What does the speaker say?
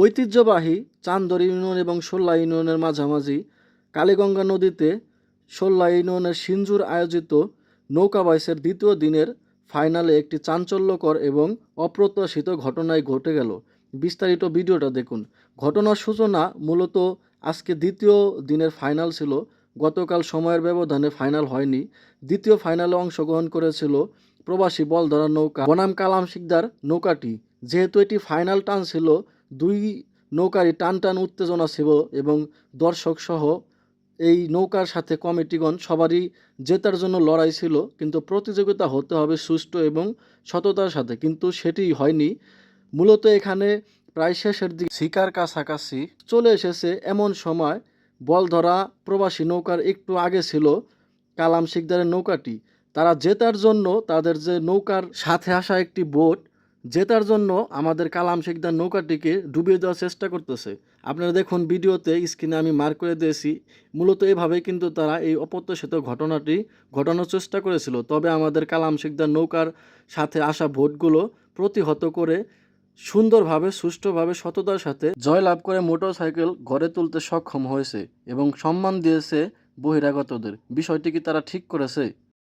ঐতিহ্যবাহী চান্দর ইউনিয়ন এবং সোল্লা ইউনিয়নের মাঝামাঝি কালীগঙ্গা নদীতে সোল্লা ইউনিয়নের সিঞ্জুর আয়োজিত নৌকা বাইসের দ্বিতীয় দিনের ফাইনালে একটি চাঞ্চল্যকর এবং অপ্রত্যাশিত ঘটনায় ঘটে গেল। বিস্তারিত ভিডিওটা দেখুন। ঘটনার সূচনা মূলত আজকে দ্বিতীয় দিনের ফাইনাল ছিল। গতকাল সময়ের ব্যবধানে ফাইনাল হয়নি। দ্বিতীয় ফাইনালে অংশগ্রহণ করেছিল প্রবাসী বল ধরা নৌকা। বনাম কালাম শিকদার নৌকাটি। যেহেতু এটি ফাইনাল টান ছিল, দুই নৌকারই টান টান উত্তেজনা ছিল এবং দর্শক সহ এই নৌকার সাথে কমিটিগণ সবারই জেতার জন্য লড়াই ছিল, কিন্তু প্রতিযোগিতা হতে হবে সুষ্ঠু এবং সততার সাথে। কিন্তু সেটি হয়নি। মূলত এখানে প্রায় শেষের দিকে শিকার কাছাকাছি চলে এসেছে এমন সময় বল ধরা প্রবাসী নৌকার একটু আগে ছিল কালাম শিকদারের নৌকাটি। তারা জেতার জন্য তাদের যে নৌকার সাথে আসা একটি বোট, জেতার জন্য আমাদের কালাম শিকদার নৌকাটিকে ডুবিয়ে দেওয়ার চেষ্টা করতেছে। আপনারা দেখুন ভিডিওতে স্ক্রিনে আমি মার্ক করে দিয়েছি। মূলত এভাবে কিন্তু তারা এই অপ্রত্যাশিত ঘটনাটি ঘটানোর চেষ্টা করেছিল। তবে আমাদের কালাম শিকদার নৌকার সাথে আসা ভোটগুলো প্রতিহত করে সুন্দরভাবে, সুষ্ঠুভাবে, সততার সাথে জয়লাভ করে মোটরসাইকেল গড়ে তুলতে সক্ষম হয়েছে এবং সম্মান দিয়েছে বহিরাগতদের। বিষয়টি কি তারা ঠিক করেছে?